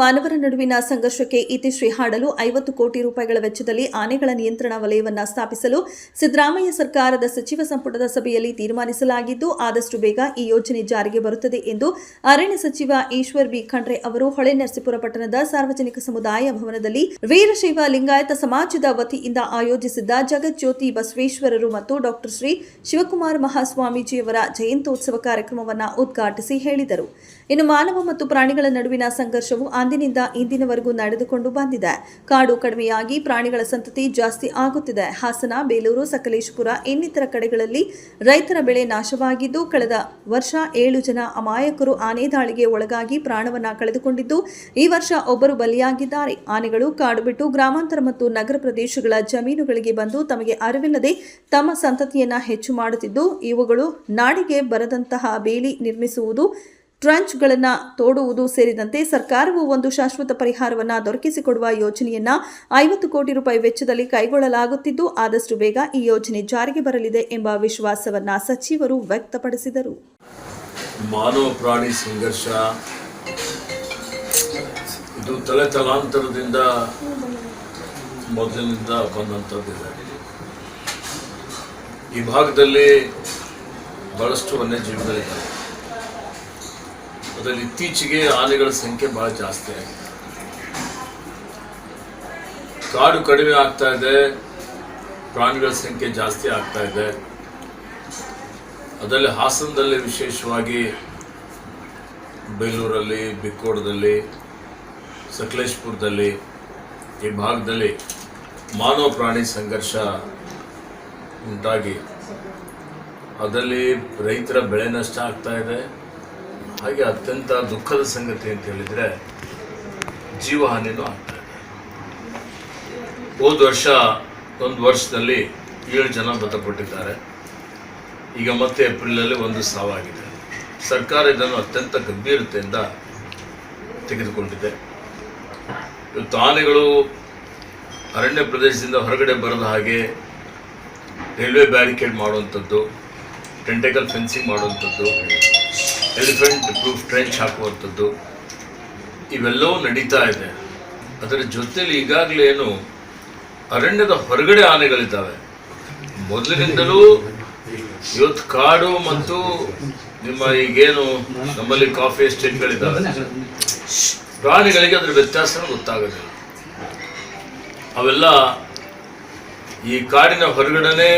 ಮಾನವರ ನಡುವಿನ ಸಂಘರ್ಷಕ್ಕೆ ಇತಿಶ್ರೀ ಹಾಡಲು ಐವತ್ತು ಕೋಟಿ ರೂಪಾಯಿಗಳ ವೆಚ್ಚದಲ್ಲಿ ಆನೆಗಳ ನಿಯಂತ್ರಣ ವಲಯವನ್ನು ಸ್ಥಾಪಿಸಲು ಸಿದ್ದರಾಮಯ್ಯ ಸರ್ಕಾರದ ಸಚಿವ ಸಂಪುಟದ ಸಭೆಯಲ್ಲಿ ತೀರ್ಮಾನಿಸಲಾಗಿದ್ದು, ಆದಷ್ಟು ಬೇಗ ಈ ಯೋಜನೆ ಜಾರಿಗೆ ಬರುತ್ತದೆ ಎಂದು ಅರಣ್ಯ ಸಚಿವ ಈಶ್ವರ್ ಬಿ. ಖಂಡ್ರೆ ಅವರು ಹೊಳೆನರಸೀಪುರ ಪಟ್ಟಣದ ಸಾರ್ವಜನಿಕ ಸಮುದಾಯ ಭವನದಲ್ಲಿ ವೀರಶೈವ ಲಿಂಗಾಯತ ಸಮಾಜದ ವತಿಯಿಂದ ಆಯೋಜಿಸಿದ್ದ ಜಗಜ್ಯೋತಿ ಬಸವೇಶ್ವರರು ಮತ್ತು ಡಾಕ್ಟರ್ ಶ್ರೀ ಶಿವಕುಮಾರ್ ಮಹಾಸ್ವಾಮೀಜಿಯವರ ಜಯಂತೋತ್ಸವ ಕಾರ್ಯಕ್ರಮವನ್ನು ಉದ್ಘಾಟಿಸಿ ಹೇಳಿದರು. ಇನ್ನು ಮಾನವ ಮತ್ತು ಪ್ರಾಣಿಗಳ ನಡುವಿನ ಸಂಘರ್ಷವು ಅಂದಿನಿಂದ ಇಂದಿನವರೆಗೂ ನಡೆದುಕೊಂಡು ಬಂದಿದೆ. ಕಾಡು ಕಡಿಮೆಯಾಗಿ ಪ್ರಾಣಿಗಳ ಸಂತತಿ ಜಾಸ್ತಿ ಆಗುತ್ತಿದೆ. ಹಾಸನ, ಬೇಲೂರು, ಸಕಲೇಶಪುರ ಇನ್ನಿತರ ಕಡೆಗಳಲ್ಲಿ ರೈತರ ಬೆಳೆ ನಾಶವಾಗಿದ್ದು, ಕಳೆದ ವರ್ಷ ಏಳು ಜನ ಅಮಾಯಕರು ಆನೆ ದಾಳಿಗೆ ಒಳಗಾಗಿ ಪ್ರಾಣವನ್ನ ಕಳೆದುಕೊಂಡಿದ್ದು, ಈ ವರ್ಷ ಒಬ್ಬರು ಬಲಿಯಾಗಿದ್ದಾರೆ. ಆನೆಗಳು ಕಾಡು ಬಿಟ್ಟು ಗ್ರಾಮಾಂತರ ಮತ್ತು ನಗರ ಪ್ರದೇಶಗಳ ಜಮೀನುಗಳಿಗೆ ಬಂದು ತಮಗೆ ಅರಿವಿಲ್ಲದೆ ತಮ್ಮ ಸಂತತಿಯನ್ನ ಹೆಚ್ಚು ಮಾಡುತ್ತಿದ್ದು, ಇವುಗಳು ನಾಡಿಗೆ ಬರದಂತಹ ಬೇಲಿ ನಿರ್ಮಿಸುವುದು ಟ್ರಂಚ್ಗಳನ್ನು ತೋಡುವುದು ಸೇರಿದಂತೆ ಸರ್ಕಾರವು ಒಂದು ಶಾಶ್ವತ ಪರಿಹಾರವನ್ನು ದೊರಕಿಸಿಕೊಡುವ ಯೋಜನೆಯನ್ನ ಐವತ್ತು ಕೋಟಿ ರೂಪಾಯಿ ವೆಚ್ಚದಲ್ಲಿ ಕೈಗೊಳ್ಳಲಾಗುತ್ತಿದ್ದು, ಆದಷ್ಟು ಬೇಗ ಈ ಯೋಜನೆ ಜಾರಿಗೆ ಬರಲಿದೆ ಎಂಬ ವಿಶ್ವಾಸವನ್ನ ಸಚಿವರು ವ್ಯಕ್ತಪಡಿಸಿದರು. ಮಾನವ ಪ್ರಾಣಿ ಸಂಘರ್ಷ, ಇದು ತಲೆ ತಲಾಂತರದಿಂದ ಮೊದಲಿನಿಂದ ಬಂದಂಥದ್ದಿದೆ. ಈ ಭಾಗದಲ್ಲಿ ಬಹಳಷ್ಟು ವನ್ಯಜೀವಿಗಳಿದ್ದಾವೆ ಅದರಲ್ಲಿ ಇತ್ತೀಚೆಗೆ ಆನೆಗಳ ಸಂಖ್ಯೆ ಬಹಳ ಜಾಸ್ತಿ ಆಗಿದೆ. ಕಾಡು ಕಡಿಮೆ ಆಗ್ತಾ ಇದೆ, ಪ್ರಾಣಿಗಳ ಸಂಖ್ಯೆ ಜಾಸ್ತಿ ಆಗ್ತಾ ಇದೆ. ಅದರಲ್ಲಿ ಹಾಸನದಲ್ಲಿ ವಿಶೇಷವಾಗಿ ಬೇಲೂರಲ್ಲಿ, ಬಿಕ್ಕೋಡದಲ್ಲಿ, ಸಕಲೇಶ್ಪುರದಲ್ಲಿ, ಈ ಭಾಗದಲ್ಲಿ ಮಾನವ ಪ್ರಾಣಿ ಸಂಘರ್ಷ ಉಂಟಾಗಿ, ಅದರಲ್ಲಿ ರೈತರ ಬೆಳೆ ನಷ್ಟ ಆಗ್ತಾ ಇದೆ. ಹಾಗೆ ಅತ್ಯಂತ ದುಃಖದ ಸಂಗತಿ ಅಂತ ಹೇಳಿದರೆ ಜೀವಹಾನಿನೂ ಆಗ್ತಾ ಇದೆ. ಹೋದ ವರ್ಷ ಒಂದು ವರ್ಷದಲ್ಲಿ ಏಳು ಜನ ಮೃತಪಟ್ಟಿದ್ದಾರೆ. ಈಗ ಮತ್ತೆ ಏಪ್ರಿಲಲ್ಲಿ ಒಂದು ಸಾವಾಗಿದೆ. ಸರ್ಕಾರ ಇದನ್ನು ಅತ್ಯಂತ ಗಂಭೀರತೆಯಿಂದ ತೆಗೆದುಕೊಂಡಿದೆ. ಇವತ್ತು ಆನೆಗಳು ಅರಣ್ಯ ಪ್ರದೇಶದಿಂದ ಹೊರಗಡೆ ಬರದ ಹಾಗೆ ರೈಲ್ವೆ ಬ್ಯಾರಿಕೇಡ್ ಮಾಡುವಂಥದ್ದು, ಟೆಂಟೆಕಲ್ ಫೆನ್ಸಿಂಗ್ ಮಾಡುವಂಥದ್ದು ಎಲಿಫೆಂಟ್ ಪ್ರೂಫ್ ಟ್ರೆಂಚ್ ಹಾಕುವಂಥದ್ದು, ಇವೆಲ್ಲವೂ ನಡೀತಾ ಇದೆ. ಅದರ ಜೊತೆಯಲ್ಲಿ ಈಗಾಗಲೇ ಏನು, ಅರಣ್ಯದ ಹೊರಗಡೆ ಆನೆಗಳಿದ್ದಾವೆ. ಮೊದಲಿನಿಂದಲೂ ಇವತ್ತು ಕಾಡು ಮತ್ತು ನಿಮ್ಮ ಈಗೇನು ನಮ್ಮಲ್ಲಿ ಕಾಫಿ ಎಸ್ಟೇಟ್ಗಳಿದ್ದಾವೆ ಪ್ರಾಣಿಗಳಿಗೆ ಅದರ ವ್ಯತ್ಯಾಸ ಗೊತ್ತಾಗೋದಿಲ್ಲ. ಅವೆಲ್ಲ ಈ ಕಾಡಿನ ಹೊರಗಡೆನೆ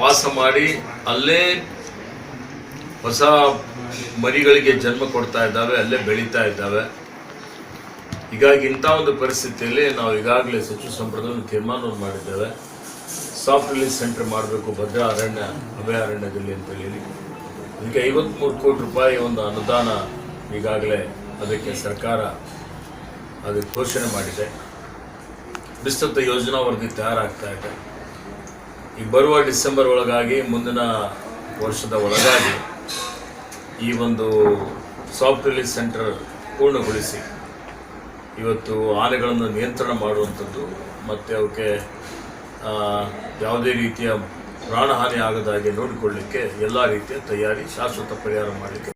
ವಾಸ ಮಾಡಿ ಅಲ್ಲೇ ಹೊಸ ಮರಿಗಳಿಗೆ ಜನ್ಮ ಕೊಡ್ತಾ ಇದ್ದಾವೆ, ಅಲ್ಲೇ ಬೆಳೀತಾ ಇದ್ದಾವೆ. ಹೀಗಾಗಿ ಇಂಥ ಒಂದು ಪರಿಸ್ಥಿತಿಯಲ್ಲಿ ನಾವು ಈಗಾಗಲೇ ಸಚಿವ ಸಂಪುಟದಲ್ಲಿ ತೀರ್ಮಾನವನ್ನು ಮಾಡಿದ್ದೇವೆ. ಸಾಫ್ಟ್ ರಿಲೀಸ್ ಸೆಂಟರ್ ಮಾಡಬೇಕು, ಭದ್ರಾ ಅರಣ್ಯ ಅಭಯಾರಣ್ಯದಲ್ಲಿ ಅಂತ ಹೇಳಿ. ಅದಕ್ಕೆ ಐವತ್ಮೂರು ಕೋಟಿ ರೂಪಾಯಿ ಒಂದು ಅನುದಾನ ಈಗಾಗಲೇ ಅದಕ್ಕೆ ಸರ್ಕಾರ ಅದಕ್ಕೆ ಘೋಷಣೆ ಮಾಡಿದೆ. ವಿಸ್ತೃತ ಯೋಜನಾ ವರದಿ ತಯಾರಾಗ್ತಾ ಇದೆ. ಈ ಬರುವ ಡಿಸೆಂಬರ್ ಒಳಗಾಗಿ ಮುಂದಿನ ವರ್ಷದ ಒಳಗಾಗಿ ಈ ಒಂದು ಸಾಫ್ಟ್ ರಿಲೀಸ್ ಸೆಂಟರ್ ಪೂರ್ಣಗೊಳಿಸಿ. ಇವತ್ತು ಆನೆಗಳನ್ನು ನಿಯಂತ್ರಣ ಮಾಡುವಂಥದ್ದು ಮತ್ತು ಅವಕ್ಕೆ ಯಾವುದೇ ರೀತಿಯ ಪ್ರಾಣಹಾನಿ ಆಗದ ಹಾಗೆ ನೋಡಿಕೊಳ್ಳಿಕ್ಕೆ ಎಲ್ಲ ರೀತಿಯ ತಯಾರಿ ಶಾಶ್ವತ ಪರಿಹಾರ ಮಾಡಲಿಕ್ಕೆ